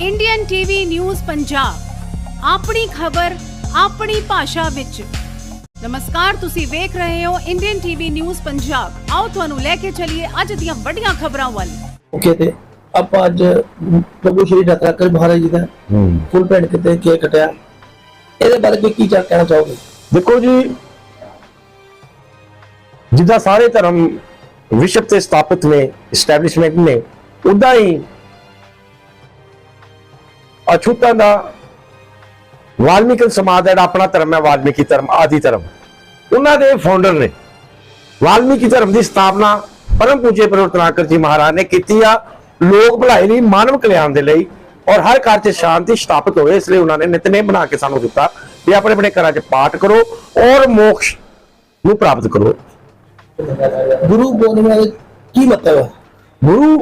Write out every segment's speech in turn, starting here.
Indian TV news Punjab ਆਪਣੀ ਖਬਰ ਆਪਣੀ ਭਾਸ਼ਾ ਵਿੱਚ। ਨਮਸਕਾਰ ਤੁਸੀਂ ਵੇਖ ਰਹੇ ਹੋ ਇੰਡੀਅਨ ਟੀਵੀ ਨਿਊਜ਼ ਪੰਜਾਬ ਆਓ ਤੁਹਾਨੂੰ ਲੈ ਕੇ ਚੱਲੀਏ ਅੱਜ ਦੀਆਂ ਵੱਡੀਆਂ ਖਬਰਾਂ ਵੱਲ। ਮੌਕੇ ਤੇ ਆਪਾਂ ਅੱਜ ਪ੍ਰਭੂ ਸ਼੍ਰੀ ਦਤਾਤਰ ਮਹਾਰਾਜ ਜੀ ਦਾ ਫੁੱਲ ਪੈਂਟ ਕਿਤੇ ਕੇਕ ਕਟਿਆ। ਇਹਦੇ ਬਾਰੇ ਕੋਈ ਕੀ ਚਾ ਕਹਿਣਾ ਚਾਹੋਗੇ? ਦੇਖੋ ਜੀ ਜਿੱਦਾਂ ਸਾਰੇ ਧਰਮ ਵਿਸ਼ਵ ਤੇ ਸਥਾਪਿਤ ਨੇ ਐਸਟੈਬਲਿਸ਼ਮੈਂਟ ਨੇ ਉਦਾਂ ਹੀ ਅਛੂਤਾਂ ਦਾ ਵਾਲਮੀਕੀ ਸਮਾਜ ਦਾ ਆਪਣਾ ਧਰਮ ਹੈ ਵਾਲਮੀਕੀ ਧਰਮ ਆਦਿ ਧਰਮ। ਉਹਨਾਂ ਦੇ ਫਾਊਂਡਰ ਨੇ ਵਾਲਮੀਕੀ ਧਰਮ ਦੀ ਸਥਾਪਨਾ ਪਰਮ ਪੂਜੇ ਪ੍ਰਵਰਤਨਾਕਰ ਜੀ ਮਹਾਰਾਜ ਨੇ ਕੀਤੀ ਆ। ਲੋਕ ਭਲਾਈ ਲਈ ਮਾਨਵ ਕਲਿਆਣ ਦੇ ਲਈ ਔਰ ਹਰ ਘਰ 'ਚ ਸ਼ਾਂਤੀ ਸਥਾਪਿਤ ਹੋਵੇ ਇਸ ਲਈ ਉਹਨਾਂ ਨੇ ਨਿਤਨੇਮ ਬਣਾ ਕੇ ਸਾਨੂੰ ਦਿੱਤਾ ਵੀ ਆਪਣੇ ਆਪਣੇ ਘਰਾਂ 'ਚ ਪਾਠ ਕਰੋ ਔਰ ਮੋਕਸ਼ ਨੂੰ ਪ੍ਰਾਪਤ ਕਰੋ। ਗੁਰੂ ਪੂਰਨਿਮਾ ਦਾ ਕੀ ਮਤਲਬ ਹੈ? ਗੁਰੂ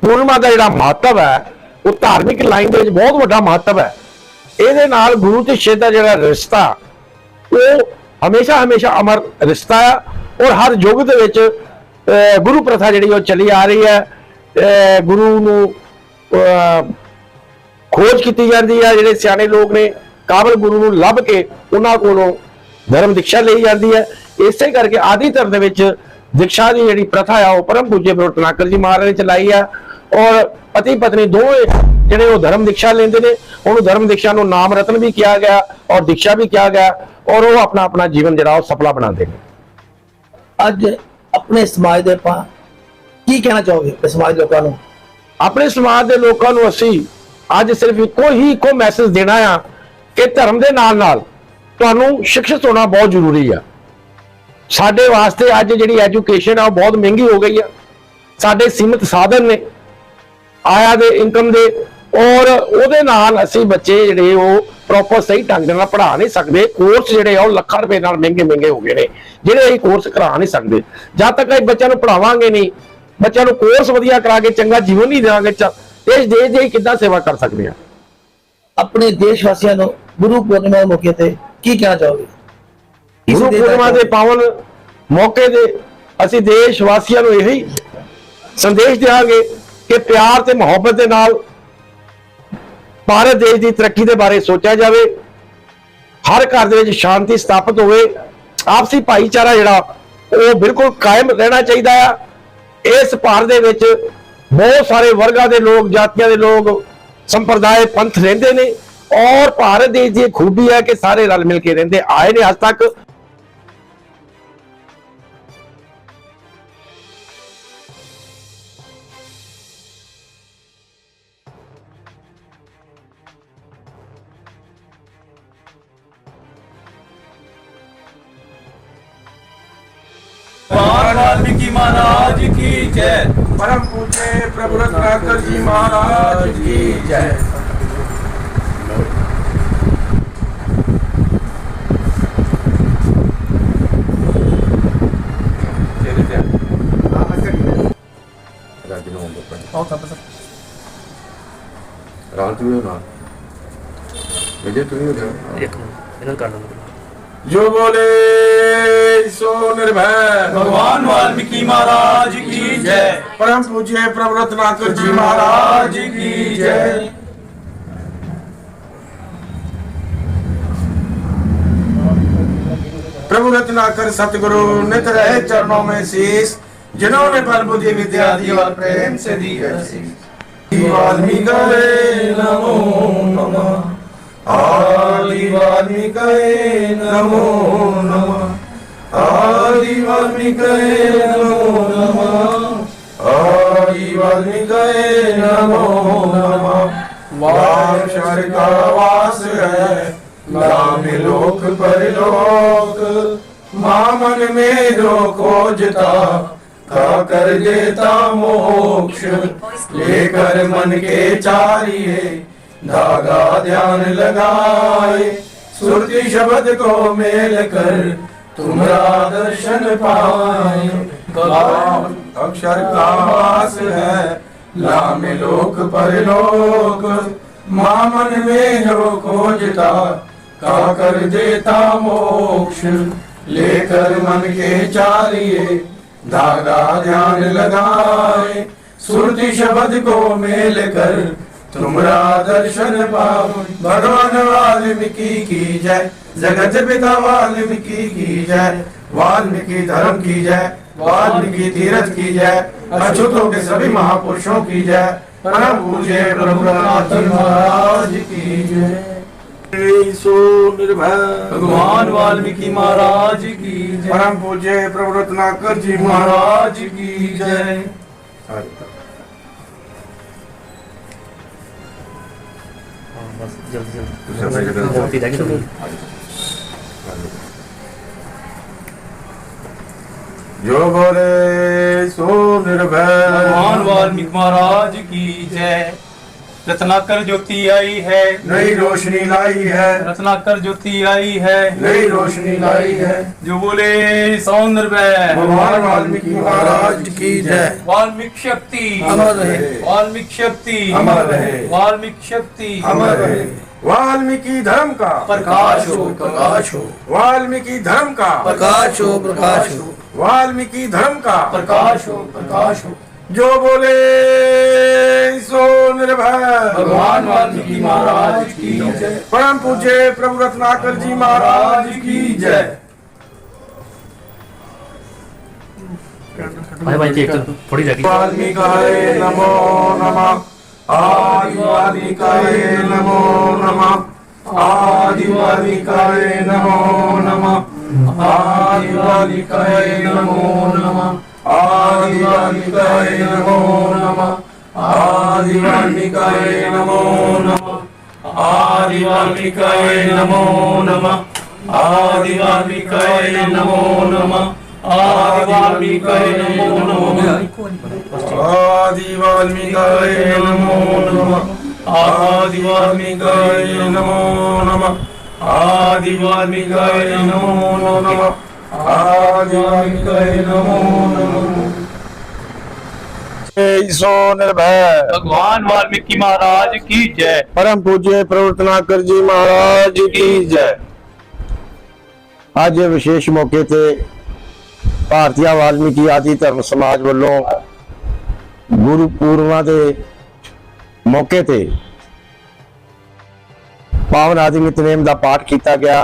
ਪੂਰਨਿਮਾ ਦਾ ਜਿਹੜਾ ਮਹੱਤਵ ਹੈ ਉਹ ਧਾਰਮਿਕ ਲਾਈਨ ਦੇ ਵਿੱਚ ਬਹੁਤ ਵੱਡਾ ਮਹੱਤਵ ਹੈ। ਇਹਦੇ ਨਾਲ ਗੁਰੂ ਤੇ ਸ਼ਿష్य ਦਾ ਜਿਹੜਾ ਰਿਸ਼ਤਾ, ਉਹ ਹਮੇਸ਼ਾ ਹਮੇਸ਼ਾ ਅਮਰ ਰਿਸ਼ਤਾ ਹੈ ਔਰ ਹਰ ਯੁੱਗ ਦੇ ਵਿੱਚ ਗੁਰੂ ਪ੍ਰਥਾ ਜਿਹੜੀ ਉਹ ਚੱਲੀ ਆ ਰਹੀ ਹੈ। ਗੁਰੂ ਨੂੰ ਖੋਜ ਕੀਤੀ ਜਾਂਦੀ ਹੈ ਜਿਹੜੇ ਸਿਆਣੇ ਲੋਕ ਨੇ, ਕਾਬਲ ਗੁਰੂ ਨੂੰ ਲੱਭ ਕੇ ਉਹਨਾਂ ਕੋਲੋਂ ਧਰਮ ਦੀਕਸ਼ਾ ਲਈ ਜਾਂਦੀ ਹੈ। ਇਸੇ ਕਰਕੇ ਆਦਿ ਧਰਮ ਦੇ ਵਿੱਚ ਦੀਕਸ਼ਾ ਦੀ ਜਿਹੜੀ ਪ੍ਰਥਾ ਆ, ਉਹ ਪਰਮ ਪੂਜੇ ਪ੍ਰਵਰਤਨਾਕਰ ਜੀ ਮਹਾਰਾਜ ਨੇ ਚਲਾਈ ਆ। ਔਰ ਪਤੀ ਪਤਨੀ ਦੋਵੇਂ ਜਿਹੜੇ ਉਹ ਧਰਮ ਦੀਕਸ਼ਾ ਲੈਂਦੇ ਨੇ ਉਹਨੂੰ ਧਰਮ ਦੀਕਸ਼ਾ ਨੂੰ ਨਾਮ ਰਤਨ ਵੀ ਕਿਹਾ ਗਿਆ ਔਰ ਦੀਕਸ਼ਾ ਵੀ ਕਿਹਾ ਗਿਆ ਔਰ ਉਹ ਆਪਣਾ ਆਪਣਾ ਜੀਵਨ ਜਿਹੜਾ ਉਹ ਸਫਲਾ ਬਣਾਉਂਦੇ ਨੇ। ਅੱਜ ਆਪਣੇ ਸਮਾਜ ਦੇ ਆਪਾਂ ਕੀ ਕਹਿਣਾ ਚਾਹੋਗੇ ਸਮਾਜ ਦੇ ਲੋਕਾਂ ਨੂੰ? ਆਪਣੇ ਸਮਾਜ ਦੇ ਲੋਕਾਂ ਨੂੰ ਅਸੀਂ ਅੱਜ ਸਿਰਫ ਇੱਕੋ ਹੀ ਇੱਕੋ ਮੈਸੇਜ ਦੇਣਾ ਆ ਕਿ ਧਰਮ ਦੇ ਨਾਲ ਨਾਲ ਤੁਹਾਨੂੰ ਸਿੱਖਿਅਤ ਹੋਣਾ ਬਹੁਤ ਜ਼ਰੂਰੀ ਆ। ਸਾਡੇ ਵਾਸਤੇ ਅੱਜ ਜਿਹੜੀ ਐਜੂਕੇਸ਼ਨ ਆ ਉਹ ਬਹੁਤ ਮਹਿੰਗੀ ਹੋ ਗਈ ਆ। ਸਾਡੇ ਸੀਮਿਤ ਸਾਧਨ ਨੇ। ਆਇਆ ਦੇ ਇਨਕਮ ਦੇ ਔਰ ਉਹਦੇ ਨਾਲ ਅਸੀਂ ਬੱਚੇ ਜਿਹੜੇ ਉਹ ਪ੍ਰੋਪਰ ਸਹੀ ਢੰਗ ਨਾਲ ਪੜ੍ਹਾ ਨਹੀਂ ਸਕਦੇ। ਕੋਰਸ ਜਿਹੜੇ ਆ ਉਹ ਲੱਖਾਂ ਰੁਪਏ ਨਾਲ ਮਹਿੰਗੇ ਮਹਿੰਗੇ ਹੋ ਗਏ ਨੇ। ਜਿਹੜੇ ਅਸੀਂ ਕੋਰਸ ਕਰਾ ਨਹੀਂ ਸਕਦੇ। ਜਦ ਤੱਕ ਅਸੀਂ ਬੱਚਿਆਂ ਨੂੰ ਪੜਾਵਾਂਗੇ ਨਹੀਂ ਬੱਚਿਆਂ ਨੂੰ ਕੋਰਸ ਵਧੀਆ ਕਰਾ ਕੇ ਚੰਗਾ ਜੀਵਨ ਨਹੀਂ ਦੇਵਾਂਗੇ ਦੇਸ਼ ਦੀ ਅਸੀਂ ਕਿੱਦਾਂ ਸੇਵਾ ਕਰ ਸਕਦੇ ਹਾਂ? ਆਪਣੇ ਦੇਸ਼ ਵਾਸੀਆਂ ਨੂੰ ਗੁਰੂ ਪੂਰਨਿਮਾ ਦੇ ਮੌਕੇ ਤੇ ਕੀ ਕਹਿਣਾ ਚਾਹੋਗੇ? ਇਸ ਗੁਰੂ ਦੇ ਪੂਰਨਿਮਾ ਦੇ ਪਾਵਨ ਮੌਕੇ ਦੇ ਅਸੀਂ ਦੇਸ਼ ਵਾਸੀਆਂ ਨੂੰ ਇਹੀ ਸੰਦੇਸ਼ ਦਿਆਂਗੇ ਕਿ ਪਿਆਰ ਤੇ ਮੁਹੱਬਤ ਦੇ ਨਾਲ ਭਾਰਤ ਦੇਸ਼ ਦੀ ਤਰੱਕੀ ਦੇ ਬਾਰੇ ਸੋਚਿਆ ਜਾਵੇ, ਹਰ ਘਰ ਦੇ ਵਿੱਚ ਸ਼ਾਂਤੀ ਸਥਾਪਿਤ ਹੋਵੇ, ਆਪਸੀ ਭਾਈਚਾਰਾ ਜਿਹੜਾ, ਉਹ ਬਿਲਕੁਲ ਕਾਇਮ ਰਹਿਣਾ ਚਾਹੀਦਾ ਆ। ਇਸ ਭਾਰਤ ਦੇ ਵਿੱਚ ਬਹੁਤ ਸਾਰੇ ਵਰਗਾਂ ਦੇ ਲੋਕ, ਜਾਤੀਆਂ ਦੇ ਲੋਕ, ਸੰਪਰਦਾਇ ਪੰਥ ਰਹਿੰਦੇ ਨੇ ਔਰ ਭਾਰਤ ਦੇਸ਼ ਦੀ ਇਹ ਖੂਬੀ ਹੈ ਕਿ ਸਾਰੇ ਰਲ ਮਿਲ ਕੇ ਰਹਿੰਦੇ, ਆਏ ਨੇ ਅੱਜ ਤੱਕ। महाराज की जय परम पूज्य प्रभु रत्नाकर जी महाराज की जय ਰਾਤ ਨੂੰ ਨਾ ਮੇਰੇ ਤੋਂ ਨਹੀਂ ਹੋਣਾ जो बोले सो निर्भय। भगवान वाल्मीकि महाराज की जय। परम पूज्य प्रभु रत्नाकर जी महाराज की जय। प्रभु रत्नाकर सतगुरु नित रहे चरणों में शीस जिन्होंने बल बुद्धि विद्या दी और प्रेम से दी है वाल्मीकि नमो नमः। आदि वाल्मीकि नमो नमः। आदि वाल्मीकि नमो नमः आदि वाल्मीकि नमो नमः वायुशर का वास है नाम लोक परलोक मामन में जो खोजता का कर देता मोक्ष लेकर मन के चारिए धागा ध्यान लगाए सुरति शब्द को मेल कर तुम्हारा दर्शन पाए कलाम अक्षर का वास है लाम लोक परलोक मामन में जो खोजता का कर देता मोक्ष लेकर मन के चारिए धागा ध्यान लगाए सुरति शब्द को मेल कर तुमरा दर्शन पाऊँ। भगवान वाल्मीकि की जय। जगत पिता वाल्मीकि की जय। वाल्मीकि धर्म की जय। वाल्मीकि तीर्थ की जय। अछूतों के सभी महापुरुषों की जय। परम पूज्य प्रभुनाथ महाराज की जय। भगवान वाल्मीकि महाराज की जय। परम पूज्य प्रभु रत्नाकर जी महाराज की जय। ਬਸ ਜੋ ਬੋਲੇ ਸੋ ਨਿਰਭੈ ਭਗਵਾਨ ਵਾਲਮੀਕ ਮਹਾਰਾਜ ਕੀ ਜੈ रत्नाकर ज्योति आई है। नई रोशनी लाई है। रत्नाकर ज्योति आई है। नई रोशनी लाई है। जो बोले सौंदर्य भगवान वाल्मीकि महाराज की जय। वाल्मीकि शक्ति। अमर रहे। वाल्मीकि शक्ति। अमर रहे। वाल्मीकि शक्ति। अमर रहे। वाल्मीकि धर्म का। प्रकाश हो प्रकाश हो। वाल्मीकि धर्म का। प्रकाश हो प्रकाश हो। वाल्मीकि धर्म का। प्रकाश हो प्रकाश हो। जो बोले सो निर्भय भगवान वाल्मीकि महाराज की जय। परम पूज्य प्रभु रत्नाकर जी महाराज की जय। भाई भाई एक थोड़ी वाल्मीकाय नमो नमः। आदि वाल्मीकाय नमो नमः। आदि वाल्मीकाय नमो नमः। आदि वाल्मीकाय नमो नमः। आदिवानिकाय नमो नमः आदिवानिकाय नमो नमः आदिवानिकाय नमो नमः आदिवानिकाय नमो नमः आदिवाल्मीकाय नमो नमः आदिवाल्मीकाय नमो नमः आदिवाल्मीकाय नमो नमः आदिवाल्मीकाय नमो नमः आदिवाल्मीकाय नमो नमः नमः ਸੋ ਨਿਰਭੈ भगवान वाल्मीकि महाराज की जय परम पूज्य प्रवर्तनाकर जी महाराज की जय ਅੱਜ ਵਿਸ਼ੇਸ਼ ਮੌਕੇ ਤੇ ਭਾਰਤੀਆ ਵਾਲਮੀਕੀ ਆਦਿ ਧਰਮ ਸਮਾਜ ਵੱਲੋਂ ਗੁਰੂ ਪੂਰਨਿਮਾ ਦੇ ਮੌਕੇ ਤੇ ਪਾਵਨ ਆਦਿ ਨਿਤਨੇਮ ਦਾ ਪਾਠ ਕੀਤਾ ਗਿਆ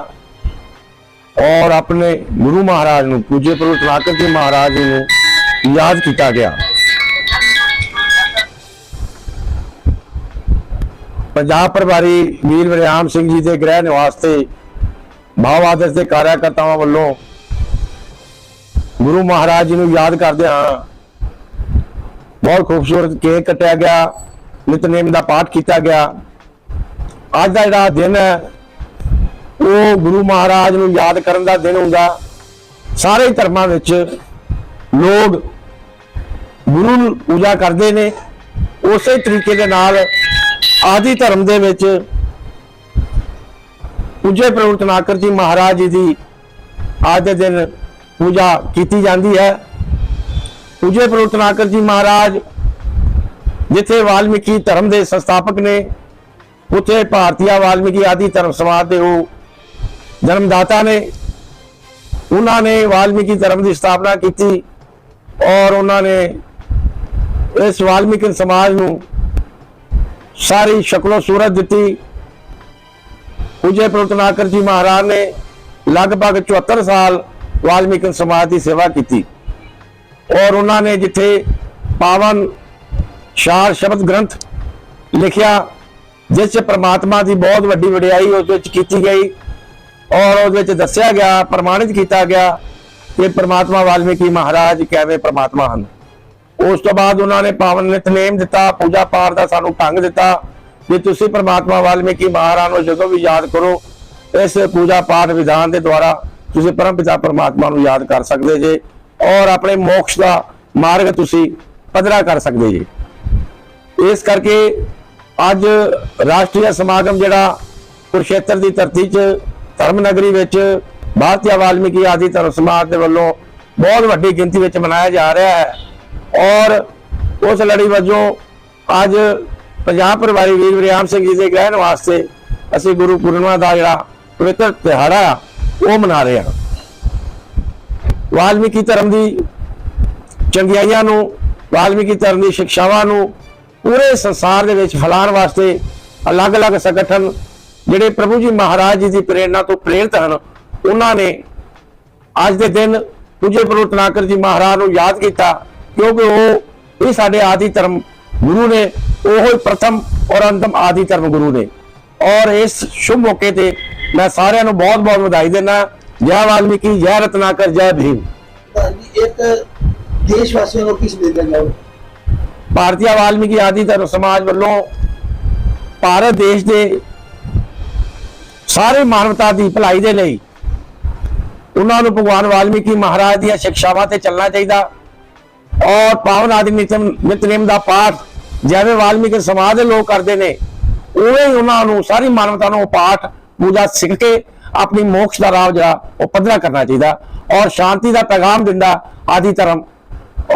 ਔਰ ਆਪਣੇ ਗੁਰੂ ਮਹਾਰਾਜ ਨੂੰ ਪੂਜੇ ਪ੍ਰਵਤਨਾਕਰ ਜੀ ਮਹਾਰਾਜ ਜੀ ਨੂੰ ਯਾਦ ਕੀਤਾ ਗਿਆ ਪੰਜਾਬ ਪ੍ਰਭਾਰੀ ਵੀਰ ਵਰਿਆਮ ਸਿੰਘ ਜੀ ਦੇ ਗ੍ਰਹਿ ਨਿਵਾਸ ਤੇ ਭਾਵ ਆਦਰ ਦੇ ਕਾਰਿਆਕਰਤਾਵਾਂ ਵੱਲੋਂ ਗੁਰੂ ਮਹਾਰਾਜ ਜੀ ਨੂੰ ਯਾਦ ਕਰਦੇ ਹਾਂ। ਬਹੁਤ ਖੂਬਸੂਰਤ ਕੇਕ ਕੱਟਿਆ ਗਿਆ, ਨਿਤਨੇਮ ਦਾ ਪਾਠ ਕੀਤਾ ਗਿਆ। ਅੱਜ ਦਾ ਜਿਹੜਾ ਦਿਨ ਹੈ, ਉਹ ਗੁਰੂ ਮਹਾਰਾਜ ਨੂੰ ਯਾਦ ਕਰਨ ਦਾ ਦਿਨ ਹੁੰਦਾ। ਸਾਰੇ ਧਰਮਾਂ ਵਿੱਚ ਲੋਕ ਗੁਰੂ ਨੂੰ ਪੂਜਾ ਕਰਦੇ ਨੇ। ਉਸੇ ਤਰੀਕੇ ਦੇ ਨਾਲ ਆਦਿ ਧਰਮ ਦੇ ਵਿੱਚ ਪੂਜੇ ਪ੍ਰਵਰਤਨਾਕਰ ਜੀ ਮਹਾਰਾਜ ਜੀ ਦੀ ਅੱਜ ਦੇ ਦਿਨ ਪੂਜਾ ਕੀਤੀ ਜਾਂਦੀ ਹੈ। ਪੂਜੇ ਪ੍ਰਵਰਤਨਾਕਰ ਜੀ ਮਹਾਰਾਜ ਜਿੱਥੇ ਵਾਲਮੀਕੀ ਧਰਮ ਦੇ ਸੰਸਥਾਪਕ ਨੇ, ਉੱਥੇ ਭਾਰਤੀਆ ਵਾਲਮੀਕੀ ਆਦਿ ਧਰਮ ਸਮਾਜ ਦੇ ਉਹ ਜਨਮਦਾਤਾ ਨੇ। ਉਹਨਾਂ ਨੇ ਵਾਲਮੀਕੀ ਧਰਮ ਦੀ ਸਥਾਪਨਾ ਕੀਤੀ ਔਰ ਉਹਨਾਂ ਨੇ ਇਸ ਵਾਲਮੀਕੀ ਸਮਾਜ ਨੂੰ ਸਾਰੀ ਸ਼ਕਲੋ ਸੂਰਤ ਦਿੱਤੀ। ਪੂਜੇ ਪ੍ਰਵਤਨਾਕਰ ਜੀ ਮਹਾਰਾਜ ਨੇ ਲਗਭਗ 74 ਸਾਲ ਵਾਲਮੀਕੀ ਸਮਾਜ ਦੀ ਸੇਵਾ ਕੀਤੀ। ਔਰ ਉਹਨਾਂ ਨੇ ਜਿੱਥੇ ਪਾਵਨ ਸ਼ਾਰ ਸ਼ਬਦ ਗ੍ਰੰਥ ਲਿਖਿਆ, ਜਿਸ 'ਚ ਪ੍ਰਮਾਤਮਾ ਦੀ ਬਹੁਤ ਵੱਡੀ ਵਡਿਆਈ ਉਸ ਵਿੱਚ ਕੀਤੀ ਗਈ ਔਰ ਉਹਦੇ ਵਿੱਚ ਦੱਸਿਆ ਗਿਆ, ਪ੍ਰਮਾਣਿਤ ਕੀਤਾ ਗਿਆ ਕਿ ਪ੍ਰਮਾਤਮਾ ਵਾਲਮੀਕੀ ਮਹਾਰਾਜ ਕਿਵੇਂ ਪ੍ਰਮਾਤਮਾ ਹਨ। ਉਸ ਤੋਂ ਬਾਅਦ ਉਹਨਾਂ ਨੇ ਪਾਵਨ ਨਿਤਨੇਮ ਦਿੱਤਾ, ਪੂਜਾ ਪਾਠ ਦਾ ਸਾਨੂੰ ਢੰਗ ਦਿੱਤਾ। ਕਿ ਤੁਸੀਂ ਪਰਮਾਤਮਾ ਵਾਲਮੀਕੀ ਮਹਾਰਾਜ ਨੂੰ ਜਦੋਂ ਵੀ ਯਾਦ ਕਰੋ, ਇਸ ਪੂਜਾ ਪਾਠ ਵਿਧਾਨ ਦੇ ਦੁਆਰਾ ਤੁਸੀਂ ਪਰਮ ਪਿਤਾ ਪਰਮਾਤਮਾ ਨੂੰ ਯਾਦ ਕਰ ਸਕਦੇ ਜੇ ਔਰ ਆਪਣੇ ਮੋਕਸ਼ ਦਾ ਮਾਰਗ ਤੁਸੀਂ ਪਧਰਾ ਕਰ ਸਕਦੇ ਜੇ। ਇਸ ਕਰਕੇ ਅੱਜ ਰਾਸ਼ਟਰੀ ਸਮਾਗਮ ਜਿਹੜਾ ਕੁਰਸ਼ੇਤਰ ਦੀ ਧਰਤੀ 'ਚ ਧਰਮ ਨਗਰੀ ਵਿੱਚ ਭਾਰਤੀ ਵਾਲਮੀਕੀ ਆਦਿ ਧਰਮ ਸਮਾਜ ਦੇ ਵੱਲੋਂ ਬਹੁਤ ਵੱਡੀ ਗਿਣਤੀ ਵਿੱਚ ਮਨਾਇਆ ਜਾ ਰਿਹਾ ਹੈ। ਔਰ ਉਸ ਲੜੀ ਵਜੋਂ ਅੱਜ ਪੰਜਾਬ ਪਰਿਵਾਰੀ ਵੀਰ ਵਿਰਿਆਮ ਸਿੰਘ ਜੀ ਦੇ ਗ੍ਰਹਿਣ ਵਾਸਤੇ ਅਸੀਂ ਗੁਰੂ ਪੂਰਨਿਮਾ ਦਾ ਜਿਹੜਾ ਪਵਿੱਤਰ ਦਿਹਾੜਾ ਆ, ਉਹ ਮਨਾ ਰਹੇ ਹਾਂ। ਵਾਲਮੀਕੀ ਧਰਮ ਦੀ ਚੰਗਿਆਈਆਂ ਨੂੰ ਵਾਲਮੀਕੀ ਧਰਮ ਦੀ ਸਿੱਖਿਆਵਾਂ ਨੂੰ ਪੂਰੇ ਸੰਸਾਰ ਦੇ ਵਿੱਚ ਫੈਲਾਉਣ ਵਾਸਤੇ ਅਲੱਗ-ਅਲੱਗ ਸੰਗਠਨ ਜਿਹੜੇ ਪ੍ਰਭੂ ਜੀ ਮਹਾਰਾਜ ਜੀ ਦੀ ਪ੍ਰੇਰਣਾ ਤੋਂ ਪ੍ਰੇਰਿਤ ਹਨ ਉਹਨਾਂ ਨੇ ਅੱਜ ਦੇ ਦਿਨ ਪੂਜੇ ਪ੍ਰਭੂ ਤਨਾਕਰ ਜੀ ਮਹਾਰਾਜ ਨੂੰ ਯਾਦ ਕੀਤਾ। ਕਿਉਂਕਿ ਉਹ ਇਹ ਸਾਡੇ ਆਦਿ ਧਰਮ ਗੁਰੂ ਨੇ ਉਹ ਹੀ ਪ੍ਰਥਮ ਔਰ ਅੰਤਮ ਆਦਿ ਧਰਮ ਗੁਰੂ ਨੇ। ਔਰ ਇਸ ਸ਼ੁਭ ਮੌਕੇ ਤੇ ਮੈਂ ਸਾਰਿਆਂ ਨੂੰ ਬਹੁਤ-ਬਹੁਤ ਵਧਾਈ ਦਿੰਦਾ ਜੈ ਵਾਲਮੀਕੀ ਜੈ ਰਤਨਾਕਰ ਜੈ ਭੀਮ। ਇੱਕ ਦੇਸ਼ ਵਾਸੀਆਂ ਨੂੰ ਕਿਸ ਦੇ ਚਾਹੋਗੇ ਭਾਰਤੀ ਵਾਲਮੀਕੀ ਆਦਿ ਧਰਮ ਸਮਾਜ ਵੱਲੋਂ ਭਾਰਤ ਦੇਸ਼ ਦੇ ਸਾਰੇ ਮਾਨਵਤਾ ਦੀ ਭਲਾਈ ਦੇ ਲਈ ਉਹਨਾਂ ਨੂੰ ਭਗਵਾਨ ਵਾਲਮੀਕੀ ਮਹਾਰਾਜ ਦੀਆਂ ਸਿੱਖਿਆਵਾਂ ਤੇ ਚੱਲਣਾ ਚਾਹੀਦਾ। ਔਰ ਪਾਵਨ ਆਦਿ ਨਿਤਨੇਮ ਦਾ ਪਾਠ ਜਿਵੇਂ ਵਾਲਮੀਕੀ ਸਮਾਜ ਦੇ ਲੋਕ ਕਰਦੇ ਨੇ ਉਵੇਂ ਹੀ ਉਹਨਾਂ ਨੂੰ ਸਾਰੀ ਮਾਨਵਤਾ ਨੂੰ ਪਾਠ ਪੂਜਾ ਸਿੱਖ ਕੇ ਆਪਣੀ ਮੋਕਸ਼ ਦਾ ਰਾਹ ਜਿਹੜਾ ਉਹ ਪੱਧਰਾ ਕਰਨਾ ਚਾਹੀਦਾ ਔਰ ਸ਼ਾਂਤੀ ਦਾ ਪੈਗਾਮ ਦਿੰਦਾ ਆਦਿ ਧਰਮ।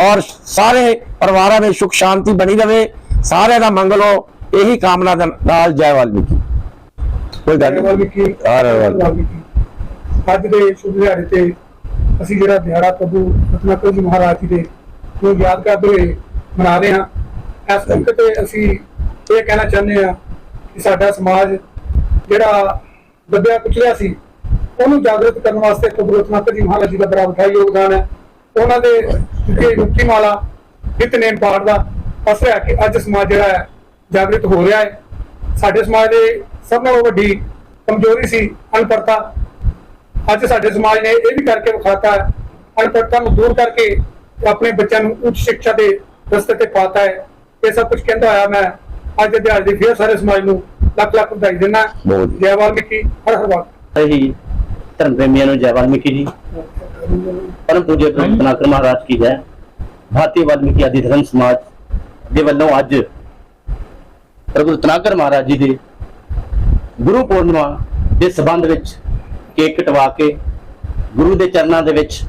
ਔਰ ਸਾਰੇ ਪਰਿਵਾਰਾਂ ਵਿੱਚ ਸੁਖ ਸ਼ਾਂਤੀ ਬਣੀ ਰਵੇ ਸਾਰਿਆਂ ਦਾ ਮੰਗਲ ਹੋ ਇਹੀ ਕਾਮਨਾ ਨਾਲ ਜੈ ਵਾਲਮੀਕੀ। ਕੋਈ ਗੱਲ ਵਾਲਮੀਕੀ ਹਰ ਵਾਲ- ਵਾਲਮੀਕੀ। ਅੱਜ ਦੇ ਸ਼ੁਭ ਦਿਹਾੜੇ ਤੇ ਅਸੀਂ ਜਿਹੜਾ ਦਿਹਾੜਾ ਪ੍ਰਭੂ ਰਤਨਾਕਰ ਜੀ ਮਹਾਰਾਜ ਜੀ ਦੇ ਨੂੰ ਯਾਦ ਕਰਦੇ ਹੋਏ ਮਨਾ ਰਹੇ ਹਾਂ। ਇਸ ਮੌਕੇ ਤੇ ਅਸੀਂ ਇਹ ਕਹਿਣਾ ਚਾਹੁੰਦੇ ਹਾਂ ਕਿ ਸਾਡਾ ਸਮਾਜ ਜਿਹੜਾ ਦੱਬਿਆ ਕੁਚਲਿਆ ਸੀ, ਉਹਨੂੰ ਜਾਗਰਤ ਕਰਨ ਵਾਸਤੇ ਪ੍ਰਭੂ ਜੀ ਮਹਾਰਾਜ ਜੀ ਦਾ ਬੜਾ ਵੱਡਾ ਯੋਗਦਾਨ ਹੈ। ਉਹਨਾਂ ਦੇ ਜਿਹੜੇ ਮੁਕਤੀ ਮਾਲਾ ਨਿਤਨੇਮ ਪਾਠ ਦਾ ਅਸਰ ਹੈ ਕਿ ਅੱਜ ਸਮਾਜ ਜਿਹੜਾ ਹੈ ਜਾਗਰਤ ਹੋ ਰਿਹਾ ਹੈ। ਸਾਡੇ ਸਮਾਜ ਦੇ ਸਭ ਨਾਲੋਂ ਵੱਡੀ ਕਮਜ਼ੋਰੀ ਸੀ ਅਨਪੜਤਾ ਅੱਜ ਸਾਡੇ ਸਮਾਜ ਨੇ ਇਹ ਵੀ ਕਰਕੇ ਵਿਖਾਤਾ ਹੈ ਅਨਪੜਤਾ ਨੂੰ ਦੂਰ ਕਰਕੇ ਆਪਣੇ ਬੱਚਿਆਂ ਨੂੰ ਉੱਚ ਸਿੱਖਿਆ ਦੇ ਰਸਤੇ ਤੇ ਪਾਤਾ ਹੈ। ਇਹ ਸਭ ਕੁਝ ਕਹਿੰਦਾ ਹੋਇਆ ਮੈਂ ਅੱਜ ਦੇ ਦਿਹਾੜੇ ਦੀ ਫਿਰ ਸਾਰੇ ਸਮਾਜ ਨੂੰ ਲੱਖ ਲੱਖ ਵਧਾਈ ਦਿੰਦਾ। ਜੀ। ਵਾਲਮੀਕੀ ਹਰ ਹਰ ਵਾਰ ਹੀ ਧਰਮ ਪ੍ਰੇਮੀਆਂ ਨੂੰ ਜੈ ਵਾਲਮੀਕੀ ਜੀ। ਪਰਮ ਪੂਜਯ ਪ੍ਰਭੂ ਤਨਾਕਰ ਮਹਾਰਾਜ ਕੀ ਜੈ। ਭਾਰਤੀ ਵਾਲਮੀਕੀ ਆਦਿ ਧਰਮ ਸਮਾਜ ਦੇ ਵੱਲੋਂ ਅੱਜ ਪ੍ਰਭੂ ਤਨਾਕਰ ਮਹਾਰਾਜ ਜੀ ਦੇ ਗੁਰੂ ਪੂਰਨਿਮਾ ਦੇ ਸਬੰਧ ਵਿੱਚ ਕੇਕ ਕਟਵਾ ਕੇ ਗੁਰੂ ਦੇ ਚਰਨਾਂ ਦੇ ਵਿੱਚ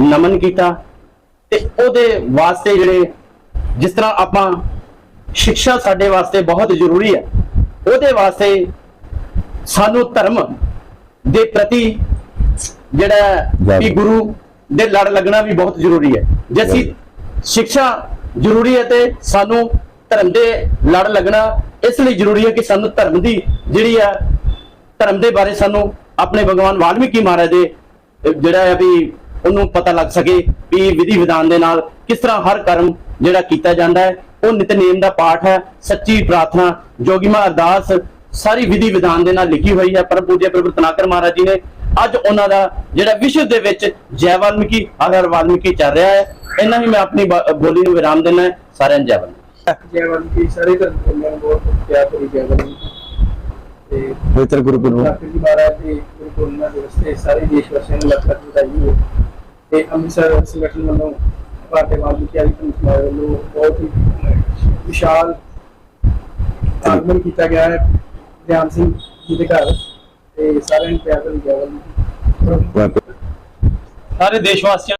ਨਮਨ ਕੀਤਾ। ਤੇ ਉਹਦੇ ਵਾਸਤੇ ਜਿਹੜੇ ਜਿਸ ਤਰ੍ਹਾਂ ਆਪਾਂ ਸਿੱਖਿਆ ਸਾਡੇ ਵਾਸਤੇ ਬਹੁਤ ਜ਼ਰੂਰੀ ਹੈ ਉਹਦੇ ਵਾਸਤੇ ਸਾਨੂੰ ਧਰਮ ਦੇ ਪ੍ਰਤੀ ਜਿਹੜਾ ਵੀ ਗੁਰੂ ਦੇ ਲੜ ਲੱਗਣਾ ਵੀ ਬਹੁਤ ਜ਼ਰੂਰੀ ਹੈ। ਜੇ ਅਸੀਂ ਸਿੱਖਿਆ ਜ਼ਰੂਰੀ ਹੈ ਤੇ ਸਾਨੂੰ ਧਰਮ ਦੇ ਲੜ ਲੱਗਣਾ ਇਸ ਲਈ ਜ਼ਰੂਰੀ ਹੈ ਕਿ ਸਾਨੂੰ ਧਰਮ ਦੀ ਜਿਹੜੀ ਹੈ ਧਰਮ ਦੇ ਬਾਰੇ ਸਾਨੂੰ ਆਪਣੇ ਭਗਵਾਨ ਵਾਲਮੀਕੀ ਮਹਾਰਾਜ ਦੇ ਜਿਹੜਾ ਹੈ ਵੀ ਉਹਨੂੰ ਪਤਾ ਲੱਗ ਸਕੇ ਵੀ ਵਿਧੀ ਵਿਧਾਨ ਦੇ ਨਾਲ ਕਿਸ ਤਰ੍ਹਾਂ ਹਰ ਕਰਮ ਜਿਹੜਾ ਕੀਤਾ ਜਾਂਦਾ ਹੈ ਉਹ ਨਿਤਨੇਮ ਦਾ ਪਾਠ ਹੈ ਸੱਚੀ ਪ੍ਰਾਰਥਨਾ ਜੋਗੀਮਾ ਅਰਦਾਸ ਸਾਰੀ ਵਿਧੀ ਵਿਧਾਨ ਦੇ ਨਾਲ ਲਿਖੀ ਹੋਈ ਹੈ ਪਰਮ ਪੂਜਯ ਪ੍ਰਭੂ ਤਨਾਕਰ ਮਹਾਰਾਜ ਜੀ ਨੇ। ਅੱਜ ਉਹਨਾਂ ਦਾ ਜਿਹੜਾ ਵਿਸ਼ਵ ਦੇ ਵਿੱਚ ਜੈ ਵਾਲਮੀਕੀ ਹਰ ਵਾਲਮੀਕੀ ਚੱਲ ਰਿਹਾ ਹੈ। ਇਹਨਾਂ ਹੀ ਮੈਂ ਆਪਣੀ ਬੋਲੀ ਨੂੰ ਵਿਰਾਮ ਦਿੰਦਾ ਹੈ ਸਾਰਿਆਂ ਨੂੰ ਜੈ ਵਾਲਮੀਕੀ। ਜੈ ਵਾਲਮੀਕੀ ਸਾਰੇ ਧਰਮ ਨੂੰ ਬਹੁਤ ਬਹੁਤ ਪਿਆਰ ਭਰੀ ਜੈ ਵਾਲਮੀਕੀ। ਤੇ ਪਵਿੱਤਰ ਗੁਰੂ ਜੀ ਮਹਾਰਾਜ ਦੇ ਗੁਰੂ ਦਿਵਸ ਤੇ ਸਾਰੇ ਦੇਸ਼ ਵਾਸੀਆਂ ਨੂੰ ਲੱਖ ਲੱਖ ਵਧਾਈ ਹੋਵੇ ਤੇ ਅੰਮ੍ਰਿਤਸਰ ਸੰਗਠਨ ਵੱਲੋਂ ਭਾਰਤੀ ਆਦਿ ਧਰਮ ਸਮਾਜ ਵੱਲੋਂ ਬਹੁਤ ਹੀ ਵਿਸ਼ਾਲ ਆਗਮਨ ਕੀਤਾ ਗਿਆ ਹੈ। ਧਿਆਨ ਸਿੰਘ ਜੀ ਦੇ ਘਰ ਤੇ ਸਾਰਿਆਂ ਨੂੰ ਪਿਆਰ ਭਰੀ ਜੈ ਸਾਰੇ ਦੇਸ਼ ਵਾਸੀਆਂ